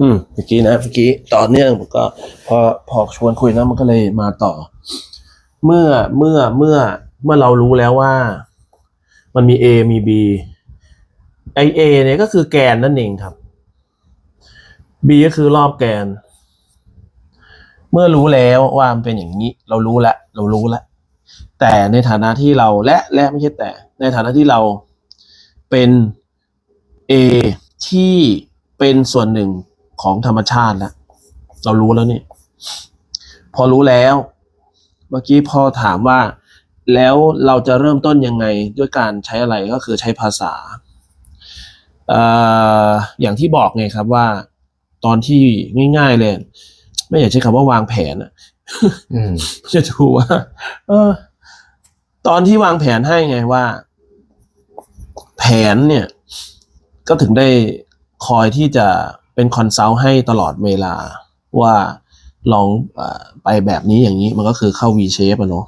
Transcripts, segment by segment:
อืมเมื่อกี้นะเมื่อกี้ต่อเนื่องผมก็พอพอชวนคุยนะมันก็เลยมาต่อ เมื่อเมื่อเมื่อเมื่อเรารู้แล้วว่า มันมี A มี B ไอ A เนี่ยก็คือแกนนั่นเองครับ B ก็คือรอบแกน เมื่อรู้แล้วว่ามันเป็นอย่างนี้ เรารู้แล้วเรารู้แล้วแต่ในฐานะที่เราและและไม่ใช่แต่ ในฐานะที่เราเป็น A ที่เป็นส่วนหนึ่ง ของธรรมชาติแล้วเรารู้แล้วนี่พอรู้แล้ว เมื่อกี้พอถามว่า แล้วเราจะเริ่มต้นยังไงด้วยการใช้อะไรก็คือใช้ภาษาเอ่ออย่างที่บอกไงครับว่า ตอนที่ง่าย ๆเลย ไม่อยากใช้คำว่าวางแผนอะอืมจะดูว่าเออ ตอนที่วางแผนให้ไงว่า แผนเนี่ย ก็ถึงได้คอยที่จะ เป็นคอนซัลท์ให้ตลอดเวลาว่าลองเออไปแบบนี้อย่างนี้มันก็คือเข้า V shape อะเนาะ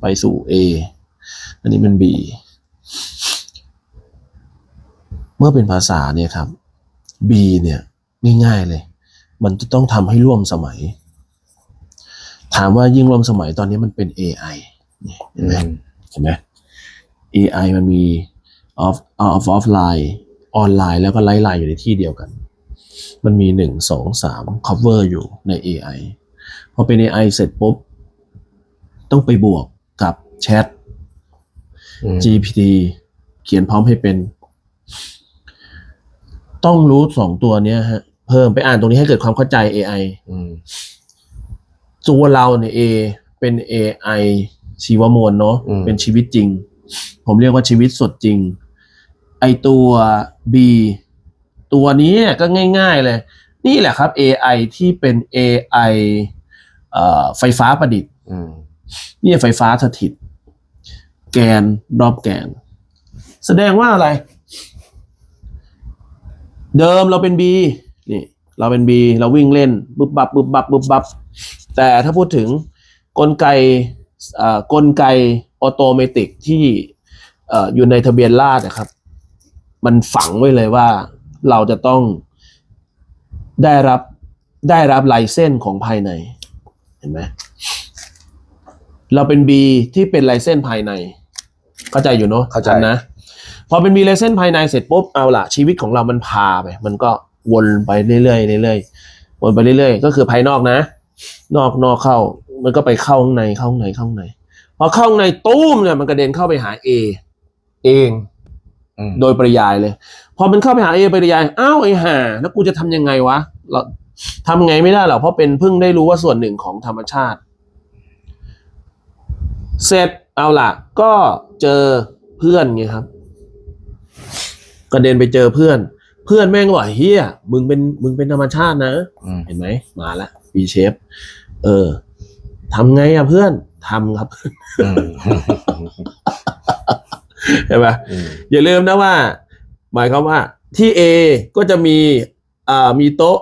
ไปสู่ A อันนี้เป็น B เมื่อเป็นภาษาเนี่ยครับ B เนี่ยง่ายๆเลย มันจะต้องทำให้ร่วมสมัย ถามว่ายิ่งร่วมสมัยตอนนี้มันเป็น AI นี่เห็นไหมเห็นไหม AI มันมี off off offline ออนไลน์แล้วก็ไลฟ์ไลน์อยู่ในที่เดียวกัน มันมีหนึ่งสองสาม cover อยู่ใน AI พอเป็น AI เสร็จปุ๊บ ต้องไปบวกกับแชทอืม GPT เขียนพร้อมให้เป็น ต้องรู้สองตัวเนี้ยฮะ เพิ่มไปอ่านตรงนี้ให้เกิดความเข้าใจ AI อืมตัวเราเนี่ย A เป็น AI ชีวมวลเนาะอืมเป็นชีวิตจริง ผมเรียกว่าชีวิตสดจริง ไอตัว B ตัวนี้ก็ง่าย ๆเลย นี่แหละครับ AI ที่เป็น AI เอ่อไฟฟ้าประดิษฐ์อืมนี่ไฟฟ้าสถิต แกนรอบแกน แสดงว่าอะไร เดิมเราเป็น B นี่ เราเป็น B เราวิ่งเล่นบึบบับบึบบับบึบบับ แต่ถ้าพูดถึงกลไกเอ่อกลไกออโตเมติกที่เอ่ออยู่ในทะเบียนราษฎร์นะครับ มันฝังไว้เลยว่า เราจะต้องได้รับได้รับลายเส้นของภายในเห็นไหมเราเป็น B ที่เป็นลายเส้นภายใน เข้าใจอยู่เนอะเข้าใจนะ พอเป็น B ลายเส้นภายในเสร็จปุ๊บเอาล่ะชีวิตของเรามันพาไป มันก็วนไปเรื่อยๆเรื่อยๆวนไปเรื่อยๆ ก็คือภายนอกนะ นอกนอกเข้า มันก็ไปเข้าข้างในเข้าข้างในเข้าข้างในพอเข้าข้างในตุ้มเนี่ยมันกระเด็นเข้าไปหา A เองอืม โดยปริยายเลย พอมันเข้าไปหา A ปริยายอ้าวไอ้ห่าแล้วกูจะทำยังไงวะ เราทำไงไม่ได้หรอกเพราะเป็นเพิ่งได้รู้ว่าส่วนหนึ่งของธรรมชาติ เสร็จเอาล่ะ ก็เจอเพื่อนไงครับกระเด็นไปเจอเพื่อน เพื่อนแม่งก็บอกเฮียมึงเป็นมึงเป็นธรรมชาตินะอืมเห็นไหมมาละปีเชฟ เออทำไงอะเพื่อนทำครับอืม ใช่ปะอืมอย่าลืมนะว่า หมายความว่าที่ A ก็จะมีอ่ามีโต๊ะ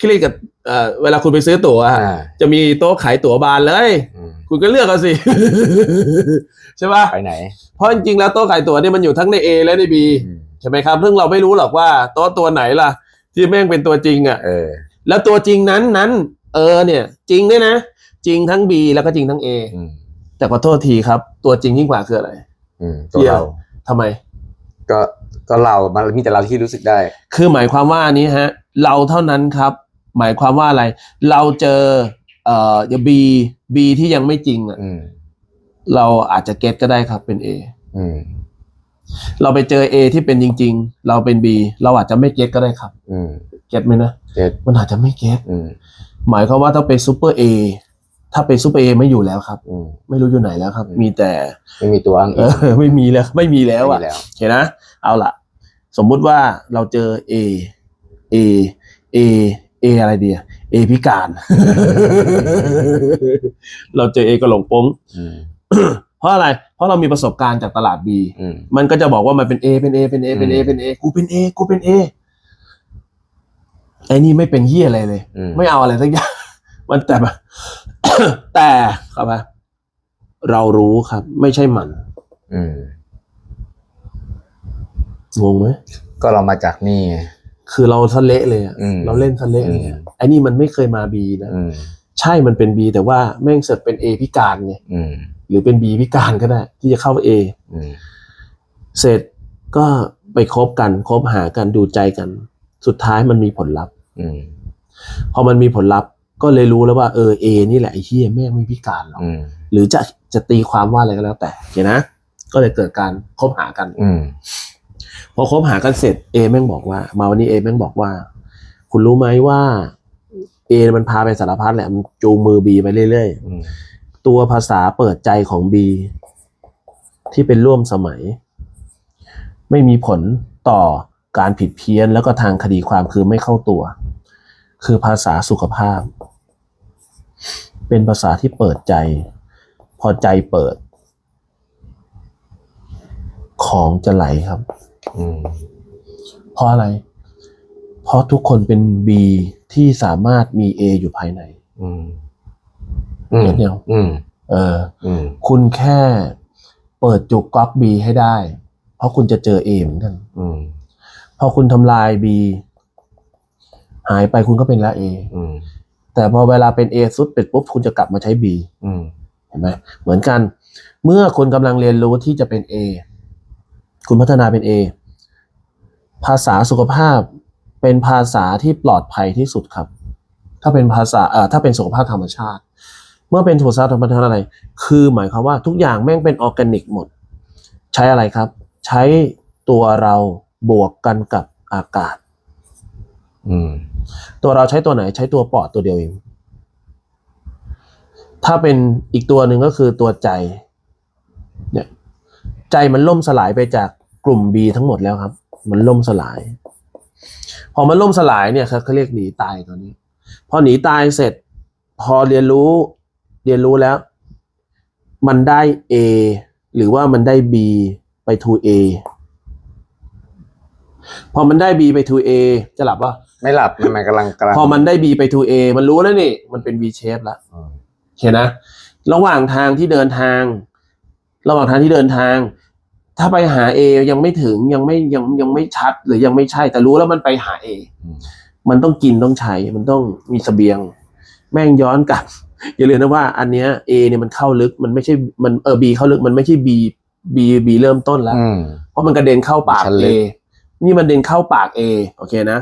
คลิกกับเอ่อเวลาคุณไปซื้อตั๋วอะอ่าจะมีโต๊ะขายตั๋วบานเลยอืมคุณก็เลือกเอาสิ ใช่ปะไปไหน เพราะจริงๆแล้วโต๊ะขายตั๋วเนี่ยมันอยู่ทั้งใน A และใน B อืมใช่ไหมครับ ซึ่งเราไม่รู้หรอกว่าโต๊ะตัวไหนล่ะ ที่แม่งเป็นตัวจริงอะเออแล้วตัวจริงนั้นนั้น เออเนี่ย จริงด้วยนะ จริงทั้ง B แล้วก็จริงทั้ง A อืมแต่ขอโทษทีครับ ตัวจริงยิ่งกว่าคืออะไร อืมตัวเหี้ยเราทำไม ก็ก็เรามันมีแต่เราที่รู้สึกได้ คือหมายความว่าอันนี้ฮะ เราเท่านั้นครับ หมายความว่าอะไร เราเจอ เอ่อ B B ที่ยังไม่จริงอะ อืม เราอาจจะเก็ตก็ได้ครับเป็น A อืม เราไปเจอ A ที่เป็นจริง ๆ เราเป็น B เราอาจจะไม่เก็ตก็ได้ครับ อืมเก็ตไหมนะ เจ็ดมันอาจจะไม่เก็ตอืม หมายความว่าถ้าเป็นซูเปอร์ A ถ้าเป็นซูเปอร์ A ไม่อยู่แล้วครับ อืม ไม่รู้อยู่ไหนแล้วครับอืมมีแต่ ไม่มีตัวอ้างเออิงอไม่มีแล้วไม่มีแล้วไม่อะมีแล้วโอเคนะ เอาล่ะ สมมุติว่าเราเจอ A A A A อะไรเดีย A พิการ เราเจอ A กระหลงโป้ง อืม เพราะอะไร เพราะเรามีประสบการณ์จากตลาด B อืม มันก็จะบอกว่ามันเป็น A เป็น A เป็น A เป็น A อืมเป็น A กูเป็น A กูเป็น A ไอ้นี่ไม่เป็นเฮียอะไรเลย อืม ไม่เอาอะไรสักอย่าง มันแต่แบบ แต่ครับว่าเรารู้ครับ ไม่ใช่มัน อืมงงไหมก็เรามาจากนี่ไง คือเราทะเละเลยอะอืม เราเล่นทะเละเลยอะไอ้นี่มันไม่เคยมาบีนะอืม ใช่มันเป็นบีแต่ว่าแม่งเสร็จเป็นเอพิการไงอืม หรือเป็นบีพิการก็ได้ ที่จะเข้าเออืม เสร็จก็ไปคบกันคบหากันดูใจกัน สุดท้ายมันมีผลลัพธ์ อืม พอมันมีผลลัพธ์ ก็เลยรู้แล้วว่าเออเอนี่แหละไอ้เฮียแม่งไม่พิการหรอกอืมหรือจะจะตีความว่าอะไรก็แล้วแต่โอเคนะ ก็เลยเกิดการคบหากัน อืมพอคบหากันเสร็จเอแม่งบอกว่า มาวันนี้เอแม่งบอกว่า คุณรู้ไหมว่าเอมันพาไปสารพัดแหละมันจูงมือบีไปเรื่อยอืมๆตัวภาษาเปิดใจของบีที่เป็นร่วมสมัย ไม่มีผลต่อการผิดเพี้ยนแล้วก็ทางคดีความคือไม่เข้าตัว คือภาษาสุขภาพ เป็นภาษาที่เปิดใจ พอใจเปิด ของจะไหลครับอืมเพราะอะไร เพราะทุกคนเป็น B ที่สามารถมี A อยู่ภายในอืมอืมเดียวอืมเอออืมคุณแค่เปิดจุกก๊อก B ให้ได้ เพราะคุณจะเจอ A เหมือนกันอืมพอคุณทำลาย B หายไปคุณก็เป็นละ A อืม แต่พอเวลาเป็น A สุดเป็ดปุ๊บคุณจะกลับมาใช้ B อืมเห็นไหมเหมือนกัน เมื่อคุณกำลังเรียนรู้ที่จะเป็น A คุณพัฒนาเป็น A ภาษาสุขภาพเป็นภาษาที่ปลอดภัยที่สุดครับ ถ้าเป็นภาษาเอ่อถ้าเป็นสุขภาพธรรมชาติ เมื่อเป็นสุขภาพธรรมชาติอะไร คือหมายความว่าทุกอย่างแม่งเป็นออร์แกนิกหมด ใช้อะไรครับ ใช้ตัวเราบวกกันกับอากาศ อืม ตัวเราใช้ตัวไหนใช้ตัวปอดตัวเดียวเอง ถ้าเป็นอีกตัวหนึ่งก็คือตัวใจ เนี่ย ใจมันล่มสลายไปจากกลุ่ม B ทั้งหมดแล้วครับ มันล่มสลาย พอมันล่มสลายเนี่ยครับเขาเรียกหนีตายตัวนี้ พอหนีตายเสร็จ พอเรียนรู้ เรียนรู้แล้ว มันได้ A หรือว่ามันได้ B ไป to A พอมันได้ B ไป to A จะหลับว่าไม่หลับมันมันกำลังกำลังพอมันได้ B ไป to A มันรู้แล้วนี่ มันเป็น V shape แล้วอืมเห็นนะ ระหว่างทางที่เดินทาง ระหว่างทางที่เดินทาง ถ้าไปหา A ยังไม่ถึงยังไม่ยังยังไม่ชัด หรือยังไม่ใช่ แต่รู้แล้วมันไปหา A อืมมันต้องกินต้องใช้ มันต้องมีเสบียง แม่งย้อนกลับ อย่าลืมนะว่าอันเนี้ย A เนี่ยมันเข้าลึกมันไม่ใช่มันเออ B เข้าลึกมันไม่ใช่ B B B เริ่มต้นแล้ว อืม เพราะมันกระเด็นเข้าปากชั้น A ลึก นี่มันเด็นเข้าปาก A โอเคนะ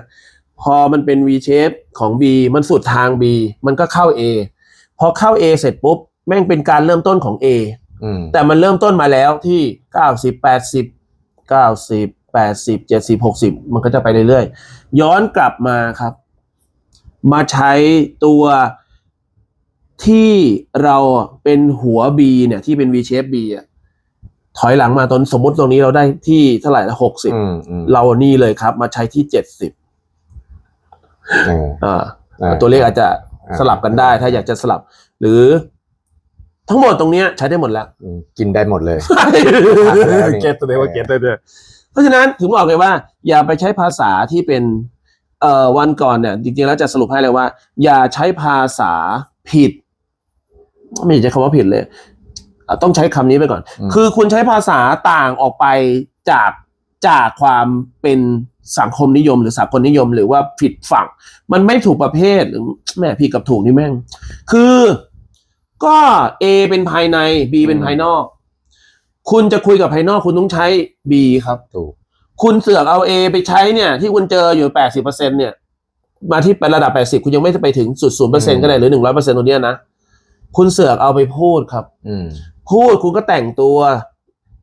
พอมันเป็น V shape ของ B มันสุดทาง B มันก็เข้า A พอเข้า A เสร็จปุ๊บ แม่งเป็นการเริ่มต้นของ A อืมแต่มันเริ่มต้นมาแล้วที่เก้าสิบแปดสิบเก้าสิบแปดสิบเจ็ดสิบหกสิบมันก็จะไปเรื่อยๆ ย้อนกลับมาครับ มาใช้ตัวที่เราเป็นหัว B เนี่ยที่เป็น V shape B อะ ถอยหลังมาตอนสมมติตรงนี้เราได้ที่เท่าไหร่ละหกสิบอืมอืมเรานี่เลยครับ มาใช้ที่เจ็ดสิบอืมอ่าอ่าตัวเลขอาจจะอ่าสลับกันได้ ถ้าอยากจะสลับ หรือทั้งหมดตรงเนี้ยใช้ได้หมดแล้วอืมกินได้หมดเลยเก็ตตัวเองว่าเก็ตได้ด้วยเพราะฉะนั้นถึงบอกเลยว่า อย่าไปใช้ภาษาที่เป็น เอ่อวันก่อนเนี่ยจริงๆแล้วจะสรุปให้เลยว่า อย่าใช้ภาษาผิด ไม่อยากใช้คำว่าผิดเลยอะ ต้องใช้คำนี้ไปก่อน อืม คือคุณใช้ภาษาต่างออกไปจากจากความเป็นสังคมนิยม หรือสากลนิยม หรือว่าผิดฝั่ง มันไม่ถูกประเภทหรือแม่ผิดกับถูกนี่แม่ง คือ ก็ A เป็นภายใน B เป็นภายนอก คุณจะคุยกับภายนอกคุณต้องใช้ B ครับ ถูก คุณเสือกเอา A ไปใช้เนี่ย ที่คุณเจออยู่แปดสิบเปอร์เซ็นเนี่ย มาที่ไประดับแปดสิบคุณยังไม่ไปถึงสุดศูนย์เปอร์เซ็นก็ได้หรือหนึ่งร้อยเปอร์เซ็นตรงเนี้ยนะ คุณเสือกเอาไปพูดครับ อืม พูดคุณก็แต่งตัว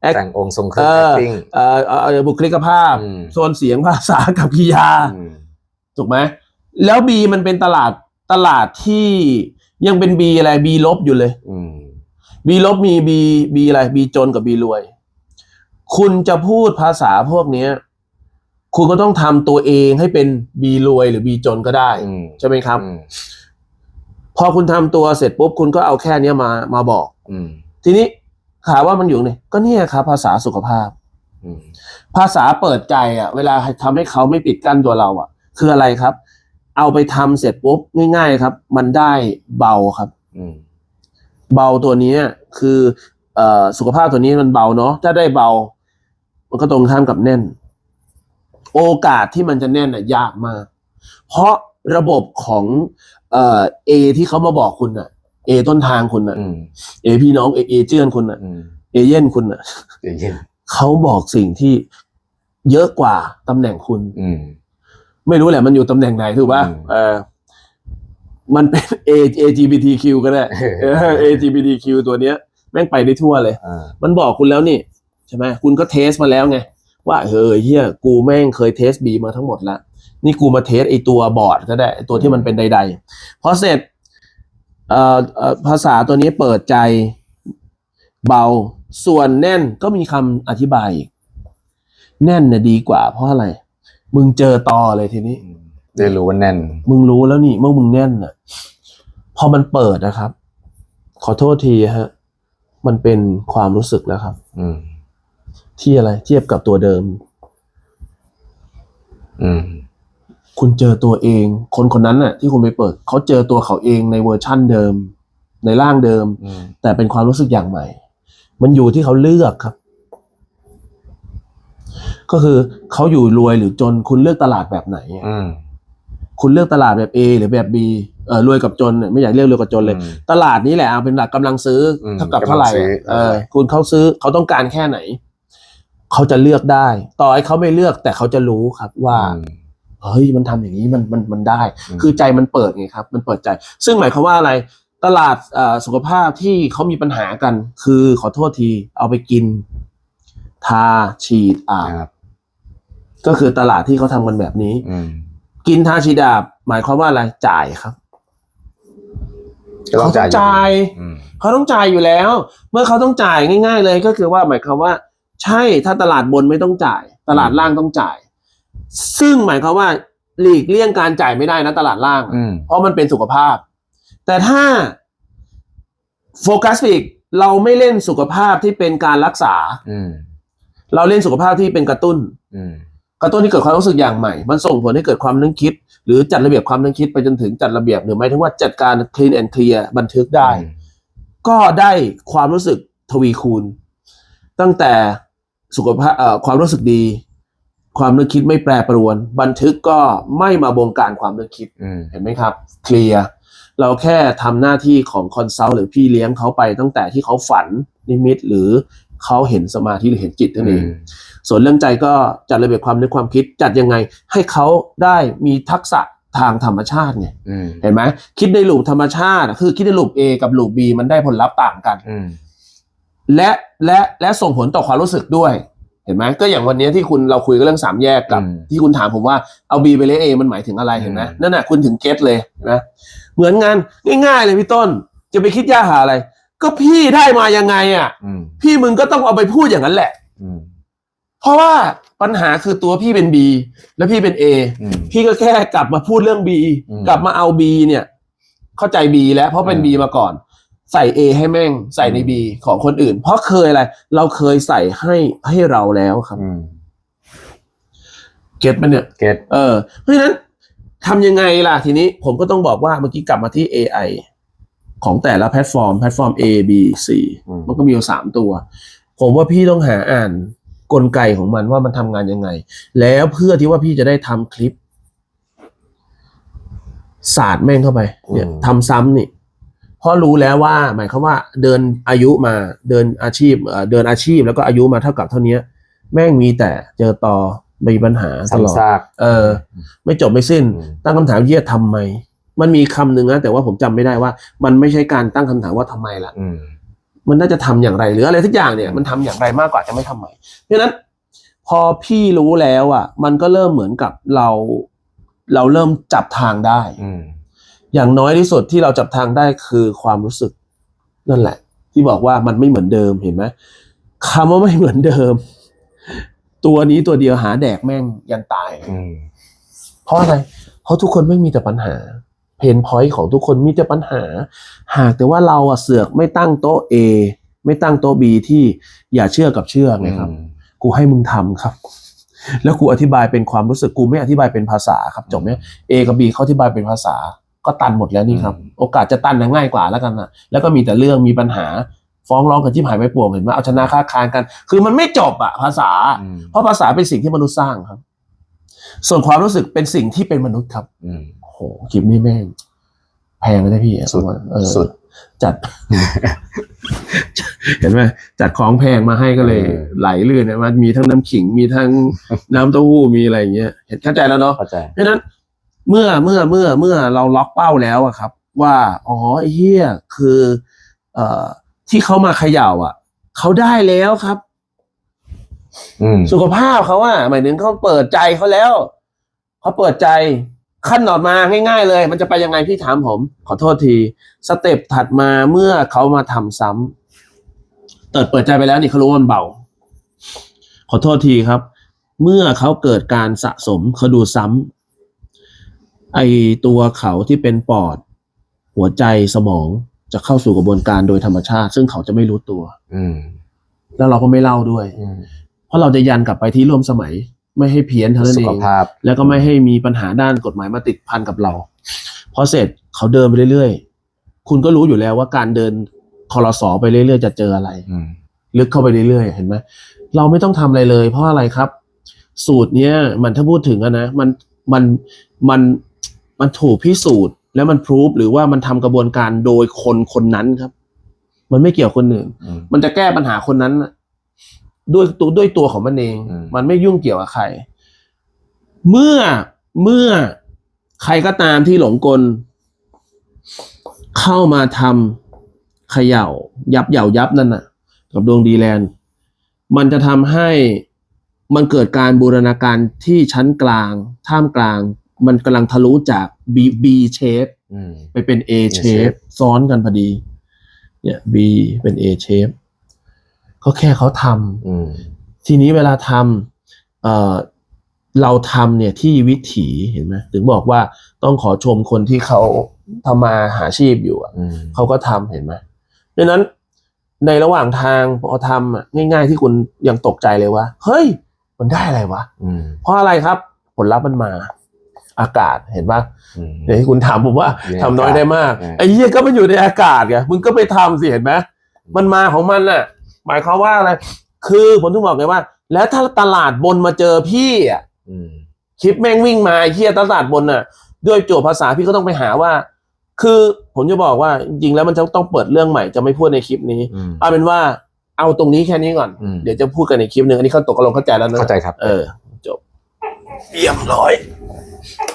act แต่งองค์ทรงเครื่เอองอ acting เอ่อเอ่อบุคลิกภาพ อืม โซนเสียงภาษากับกิริยา อืมถูกไหมแล้ว B มันเป็นตลาดตลาดที่ยังเป็น B อะไร B ลบอยู่เลยอืม B ลบมี B B อะไร B จนกับ B รวย คุณจะพูดภาษาพวกเนี้ย คุณก็ต้องทำตัวเองให้เป็น B รวยหรือ B จนก็ได้ อืมใช่ไหมครับ อืมพอคุณทำตัวเสร็จปุ๊บคุณก็เอาแค่เนี้ยมามาบอก อืม ทีนี้ถามว่ามันอยู่ไหนก็เนี่ยครับ ภาษาสุขภาพอืมภาษาเปิดใจอะ เวลาทำให้เขาไม่ปิดกั้นตัวเรา อะ คืออะไรครับ เอาไปทำเสร็จปุ๊บง่าย ๆ ครับ มันได้เบาครับอืมเบาตัวเนี้ยคือเอ่อสุขภาพตัวนี้มันเบาเนาะถ้าได้เบา มันก็ตรงข้ามกับแน่น โอกาสที่มันจะแน่นน่ะยากมาก เพราะระบบของเอ่อเอที่เขามาบอกคุณน่ะ เอต้นทางคุณน่ะ อืมเอพี่น้องเอเอเจนคุณน่ะ อืมเอเย่นคุณน่ะเดี๋ยวเย็นเขาบอกสิ่งที่เยอะกว่าตำแหน่งคุณ อืม ไม่รู้แหละมันอยู่ตำแหน่งไหนถูกป่ะอืม เออมันเป็น A AGBTQ ก็ได้เออ AGBTQ ตัวเนี้ย แม่งไปได้ทั่วเลย อ่ามันบอกคุณแล้วนี่ใช่ไหมคุณก็เทสมาแล้วไง ว่าเฮ้ยเฮียกูแม่งเคยเทสบีมาทั้งหมดแล้วนี่กูมาเทสไอตัวบอร์ดก็ได้ไอ้ตัวที่มันเป็นใด ๆ พอเสร็จเอ่อเอ่อ ภาษาตัวนี้เปิดใจเบา ส่วนแน่นก็มีคำอธิบายอีก แน่นเนี่ยดีกว่า เพราะอะไร มึงเจอต่อเลยทีนี้อืมได้รู้ว่าแน่น มึงรู้แล้วนี่เมื่อมึงแน่นอะ พอมันเปิดนะครับ ขอโทษทีฮะ มันเป็นความรู้สึกแล้วครับ อืม ที่อะไร เทียบกับตัวเดิม อืม คุณเจอตัวเอง คนคนนั้นน่ะ ที่คุณไปเปิดเขาเจอตัวเขาเองในเวอร์ชั่นเดิม ในร่างเดิม อืม แต่เป็นความรู้สึกอย่างใหม่ มันอยู่ที่เขาเลือกครับ ก็คือเขาอยู่รวยหรือจนคุณเลือกตลาดแบบไหนอะอืม คุณเลือกตลาดแบบ A หรือแบบ B เออรวยกับจนเนี่ยไม่อยากเรียกรวยกับจนเลย อืมตลาดนี้แหละเอาเป็นหลักกำลังซื้ออมเท่ากับเท่าไหร่กำลังซื้อเออ คุณเขาซื้อเขาต้องการแค่ไหน เขาจะเลือกได้ ต่อให้เขาไม่เลือกแต่เขาจะรู้ครับว่า อืม เฮ้ยมันทำอย่างนี้มันมันมันได้อืมคือใจมันเปิดไงครับ มันเปิดใจ ซึ่งหมายความว่าอะไรตลาดเอ่อสุขภาพที่เขามีปัญหากัน คือขอโทษทีเอาไปกิน ทาฉีดอาบครับก็คือตลาดที่เขาทำกันแบบนี้อืมกินทาฉีดอาบหมายความว่าอะไรจ่ายครับก็ต้องจ่ายอยู่จ่ายอืมเขาต้องจ่ายอยู่แล้ว เมื่อเขาต้องจ่ายง่าย ๆ เลยก็คือว่าหมายความว่า ใช่ถ้าตลาดบนไม่ต้องจ่าย ตลาดล่างต้องจ่าย ซึ่งหมายความว่าหลีกเลี่ยงการจ่ายไม่ได้นะตลาดล่าง อืม เพราะมันเป็นสุขภาพ แต่ถ้าโฟกัสอีกเราไม่เล่นสุขภาพที่เป็นการรักษา อืม เราเล่นสุขภาพที่เป็นกระตุ้น อืม กระตุ้นที่เกิดความรู้สึกอย่างใหม่ มันส่งผลให้เกิดความนึกคิด หรือจัดระเบียบความนึกคิดไปจนถึงจัดระเบียบหรือหมายถึงว่าจัดการ clean and clear บันทึกได้ ก็ได้ความรู้สึกทวีคูณ ตั้งแต่สุขภาพเอ่อความรู้สึกดี ความนึกคิดไม่แปรปรวน บันทึกก็ไม่มาบงการความนึกคิดอืมเห็นไหมครับ เคลียร์เราแค่ทำหน้าที่ของคอนซัลท์หรือพี่เลี้ยงเขาไปตั้งแต่ที่เขาฝันนิมิตหรือเขาเห็นสมาธิหรือเห็นจิตนั่นเองส่วนเรื่องใจก็จัดระเบียบความนึกความคิดจัดยังไง ให้เขาได้มีทักษะทางธรรมชาติไงอืมเห็นไหมคิดในลูปธรรมชาติอะคือคิดในลูป A กับลูป B มันได้ผลลัพธ์ต่างกันอืมและและและส่งผลต่อความรู้สึกด้วย เห็นไหมก็อย่างวันนี้ที่คุณเราคุยกันเรื่องสามแยกกับ อืม ที่คุณถามผมว่าเอา B ไปเลย A มันหมายถึงอะไรเห็นไหมอืมนั่นน่ะคุณถึงเก็ตเลยเห็นไหมเหมือนงานง่าย ๆ เลยพี่ต้น จะไปคิดยากหาอะไร ก็พี่ได้มายังไงอะ อืมพี่มึงก็ต้องเอาไปพูดอย่างนั้นแหละ อืมเพราะว่าปัญหาคือตัวพี่เป็น B แล้วพี่เป็น A อืม พี่ก็แค่กลับมาพูดเรื่อง B อืมกลับมาเอา B เนี่ย เข้าใจ B แล้วเพราะเป็น อืม B มาก่อน ใส่ A ให้แม่งใส่ใน B ของคนอื่น เพราะเคยอะไร เราเคยใส่ให้ให้เราแล้วครับอืมเก็ตมันเนี่ย เก็ตเออ เพราะฉะนั้นทำยังไงล่ะทีนี้ผมก็ต้องบอกว่าเมื่อกี้กลับมาที่ AI ของแต่ละแพลตฟอร์ม แพลตฟอร์ม A B C อืมมันก็มีอยู่สามตัว ผมว่าพี่ต้องหาอ่านกลไกของมันว่ามันทำงานยังไง แล้วเพื่อที่ว่าพี่จะได้ทำคลิป ศาสตร์แม่งเข้าไป เนี่ยทำซ้ำนี่ เพราะรู้แล้วว่า หมายความว่าเดินอายุมาเดินอาชีพเอ่อเดินอาชีพแล้วก็อายุมาเท่ากับเท่านี้แม่งมีแต่เจอต่อมีปัญหาตลอดซ้ำซากเออ ไม่จบไม่สิ้นอืมตั้งคำถามเยี่ยทำไม มันมีคำหนึ่งนะแต่ว่าผมจำไม่ได้ว่า มันไม่ใช่การตั้งคำถามว่าทำไมล่ะอืมมันน่าจะทำอย่างไรหรืออะไรทุกอย่างเนี่ยมันทำอย่างไรมากกว่าจะไม่ทำไมเพราะฉะนั้น พอพี่รู้แล้วอะ มันก็เริ่มเหมือนกับเรา เราเริ่มจับทางได้ อืมอย่างน้อยที่สุดที่เราจับทางได้คือความรู้สึกนั่นแหละ ที่บอกว่ามันไม่เหมือนเดิมเห็นไหมคำว่าไม่เหมือนเดิม ตัวนี้ตัวเดียวหาแดกแม่งยันตายอืมเพราะอะไร เพราะทุกคนไม่มีแต่ปัญหา เพนพอยต์ของทุกคนมีแต่ปัญหา หากแต่ว่าเราอะเสือกไม่ตั้งโต๊ะ A ไม่ตั้งโต๊ะ B ที่อย่าเชื่อกับเชื่อไงครับ กูให้มึงทำครับ แล้วกูอธิบายเป็นความรู้สึกกูไม่อธิบายเป็นภาษาครับจบไหม A กับ B เขาอธิบายเป็นภาษา ก็ตันหมดแล้วนี่ครับอืมโอกาสจะตันนะง่ายกว่าแล้วกันนะแล้วก็มีแต่เรื่องมีปัญหาฟ้องร้องกันที่หายไปป่วงเห็นไหมเอาชนะค้าคานกัน คือมันไม่จบอะภาษาอืมเพราะภาษาเป็นสิ่งที่มนุษย์สร้างครับ ส่วนความรู้สึกเป็นสิ่งที่เป็นมนุษย์ครับอืมโอ้โหคลิปนี้แม่งแพงเลยนะพี่สุดเออสุดจัด เห็นไหมจัดของแพงมาให้ก็เลยเออไหลลื่นนะมันมีทั้งน้ำขิงมีทั้งน้ำเต้าหู้มีอะไรอย่างเงี้ยเห็นเข้าใจแล้วเนาะเข้าใจเพราะฉะนั้น เมื่อเมื่อเมื่อเมื่อเราล็อกเป้าแล้วอะครับ ว่าอ๋อไอ้เฮียคือ เอ่อที่เขามาเขย่าอะเขาได้แล้วครับ อืมสุขภาพเขาอะหมายถึงเขาเปิดใจเขาแล้วเขาเปิดใจขั้นต่อมาง่าย ๆ เลย มันจะไปยังไงพี่ถามผม ขอโทษที สเต็ปถัดมาเมื่อเขามาทำซ้ำเติดเปิดใจไปแล้วนี่เขารู้ว่ามันเบา ขอโทษทีครับ เมื่อเขาเกิดการสะสมเขาดูซ้ำ ไอตัวเขาที่เป็นปอด หัวใจสมองจะเข้าสู่กระบวนการโดยธรรมชาติ ซึ่งเขาจะไม่รู้ตัว อืม แล้วเราก็ไม่เล่าด้วย อืม เพราะเราจะยันกลับไปที่ร่วมสมัย ไม่ให้เพี้ยนเท่านั้นสุเอขงภาพ แล้วก็ไม่ให้มีปัญหาด้านกฎหมายมาติดพันกับเราพอเสร็จเขาเดินไปเรื่อยๆ คุณก็รู้อยู่แล้วว่าการเดินคอรสอไปเรื่อยๆจะเจออะไร อืม ลึกเข้าไปเรื่อยๆ เห็นไหมเราไม่ต้องทำอะไรเลย เพราะอะไรครับ สูตรเนี้ยมันถ้าพูดถึงอะนะมันมันมัน มันถูกพิสูจน์แล้วมันพรูฟหรือว่ามันทำกระบวนการโดยคนคนนั้นครับ มันไม่เกี่ยวคนอื่นอืมมันจะแก้ปัญหาคนนั้นน่ะด้วยตัวด้วยตัวของมันเองอืมมันไม่ยุ่งเกี่ยวกับใคร เมื่อเมื่อใครก็ตามที่หลงกล เข้ามาทำเขย่า ยับเหย่ายับนั่นน่ะ กับดวงดีแลนด์มันจะทำให้มันเกิดการบูรณาการที่ชั้นกลาง ท่ามกลาง มันกำลังทะลุจาก B B shape อืม ไปเป็น A A shape shape ซ้อนกันพอดี เนี่ย B เป็น A shape ก็แค่เขาทอืมำทีนี้เวลาทำเอ่อเราทำเนี่ยที่วิถีเห็นไหมถึงบอกว่าต้องขอชมคนที่เขาทำมาหาชีพอยู่อะอืมเขาก็ทำเห็นไหมดังนั้นในระหว่างทางพอทำอะง่าย ๆ ที่คุณยังตกใจเลยว่า เฮ้ย มันได้อะไรวะ อืมเพราะอะไรครับ ผลลัพธ์มันมา อากาศเห็นปะอืมเดี๋ยวที่คุณถามผมว่าอยู่ในทำน้อยได้มากอากาศไอ้เหี้ยก็มันอยู่ในอากาศไงมึงก็ไปทำสิเห็นไหมมันมาของมันน่ะ หมายความว่าอะไร คือผมถึงบอกไงว่า แล้วถ้าตลาดบนมาเจอพี่อะอืมคลิปแม่งวิ่งมาไอ้เหี้ยตลาดบนน่ะ ด้วยโจทย์ภาษาพี่ก็ต้องไปหาว่า คือผมจะบอกว่าจริงๆแล้วมันจะต้องเปิดเรื่องใหม่จะไม่พูดในคลิปนี้อืมเอาเป็นว่าเอาตรงนี้แค่นี้ก่อนอืมเดี๋ยวจะพูดกันในคลิปหนึ่งอันนี้เขาตกลงเข้าใจแล้วนะเข้าใจครับ เออ จบเยี่ยมร้อย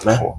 นะโอ้